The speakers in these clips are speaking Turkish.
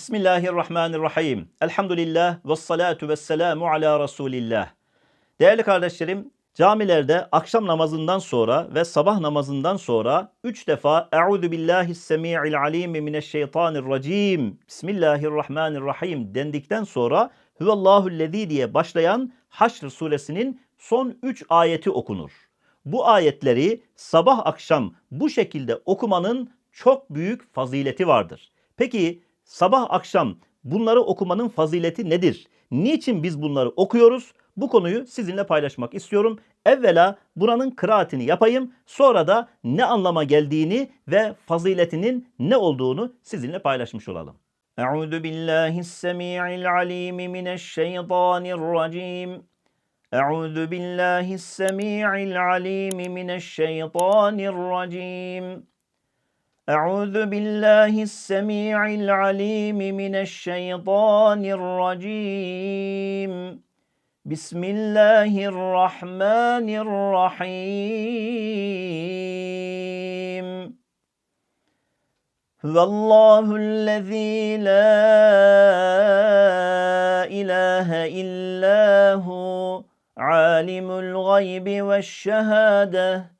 Bismillahirrahmanirrahim. Elhamdülillah ve salatu ve selamu ala Resulillah. Değerli kardeşlerim, camilerde akşam namazından sonra ve sabah namazından sonra üç defa Euzu billahi semi'il alim mineşşeytanirracim. Bismillahirrahmanirrahim dendikten sonra Huvallahu'llezî diye başlayan Haşr suresinin son üç ayeti okunur. Bu ayetleri sabah akşam bu şekilde okumanın çok büyük fazileti vardır. Peki sabah akşam bunları okumanın fazileti nedir? Niçin biz bunları okuyoruz? Bu konuyu sizinle paylaşmak istiyorum. Evvela buranın kıraatini yapayım. Sonra da ne anlama geldiğini ve faziletinin ne olduğunu sizinle paylaşmış olalım. Euzu billahi semi'il alim mineşşeytanirracim. Euzu billahi semi'il alim mineşşeytanirracim. أعوذ بالله السميع العليم من الشيطان الرجيم. بسم الله الرحمن الرحيم. هو الله الذي لا إله إلا هو عالم الغيب والشهادة.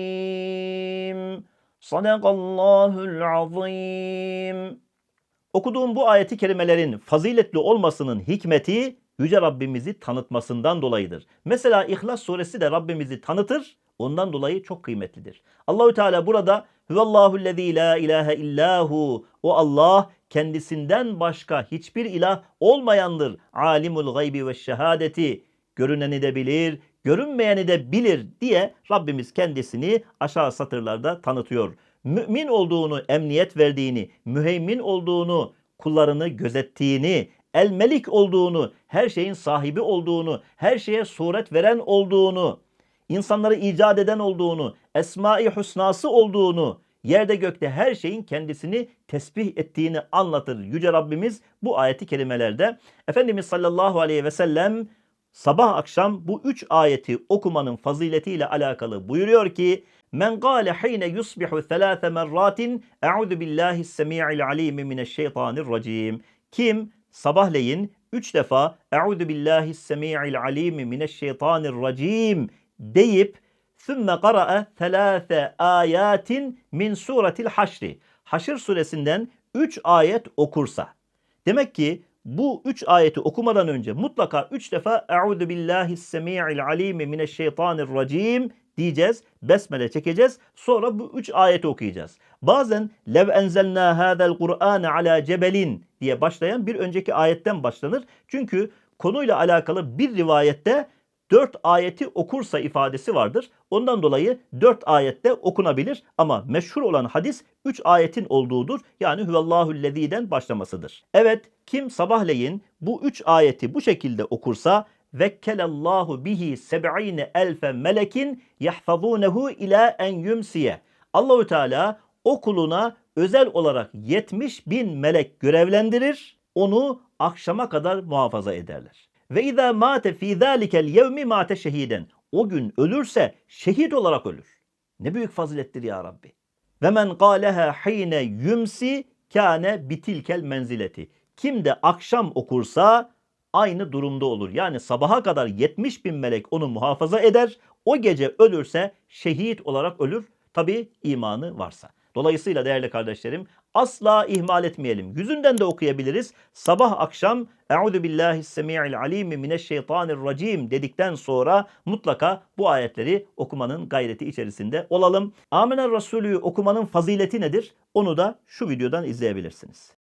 Sadakallahul azim. Okuduğum bu ayeti kerimelerin faziletli olmasının hikmeti Yüce Rabbimizi tanıtmasından dolayıdır. Mesela İhlas suresi de Rabbimizi tanıtır. Ondan dolayı çok kıymetlidir. Allahü Teala burada Huvallahu lezî la ilahe illahu o Allah kendisinden başka hiçbir ilah olmayandır. Alimul gaybi ve şehadeti görüneni de bilir, görünmeyeni de bilir diye Rabbimiz kendisini aşağı satırlarda tanıtıyor. Mümin olduğunu, emniyet verdiğini, müheymin olduğunu, kullarını gözettiğini, el melik olduğunu, her şeyin sahibi olduğunu, her şeye suret veren olduğunu, insanları icat eden olduğunu, esma-i husnası olduğunu, yerde gökte her şeyin kendisini tesbih ettiğini anlatır Yüce Rabbimiz bu ayeti kelimelerde. Efendimiz sallallahu aleyhi ve sellem sabah akşam bu üç ayeti okumanın faziletiyle alakalı buyuruyor ki Men gâle hîne yusbihu thelâthe merratin e'udu billahi semî'il alîmi mineşşeytanirracîm. Kim sabahleyin üç defa e'udu billahi semî'il alîmi mineşşeytanirracîm deyip sümme qara'e thelâthe âyâtin min suretil haşri. Haşr suresinden üç ayet okursa. Demek ki bu üç ayeti okumadan önce mutlaka üç defa Euzu billahi semi'il alim mineşşeytanirracim diyeceğiz. Besmele çekeceğiz. Sonra bu üç ayeti okuyacağız. Bazen lev enzelna hadal Kur'an ala cebelin diye başlayan bir önceki ayetten başlanır. Çünkü konuyla alakalı bir rivayette dört ayeti okursa ifadesi vardır. Ondan dolayı dört ayette okunabilir ama meşhur olan hadis üç ayetin olduğudur. Yani Hüvallahu'llezî'den başlamasıdır. Evet kim sabahleyin bu üç ayeti bu şekilde okursa vekkelallahu bihi seb'ine elfe melekin yahfazunehu ila en yumsiye. Allahü Teala o kuluna özel olarak 70 bin melek görevlendirir. Onu akşama kadar muhafaza ederler. Ve izâ mâte fî zâlikel yevmi mâte şehiden. O gün ölürse şehit olarak ölür. Ne büyük fazilettir ya Rabbi. Ve men gâleha hîne yumsi kâne bitilkel menzileti. Kim de akşam okursa aynı durumda olur. Yani sabaha kadar 70 bin melek onu muhafaza eder. O gece ölürse şehit olarak ölür. Tabi imanı varsa. Dolayısıyla değerli kardeşlerim asla ihmal etmeyelim. Yüzünden de okuyabiliriz. Sabah akşam Euzu billahi semi'il alim mineşşeytanirracim dedikten sonra mutlaka bu ayetleri okumanın gayreti içerisinde olalım. Amener Resulü okumanın fazileti nedir? Onu da şu videodan izleyebilirsiniz.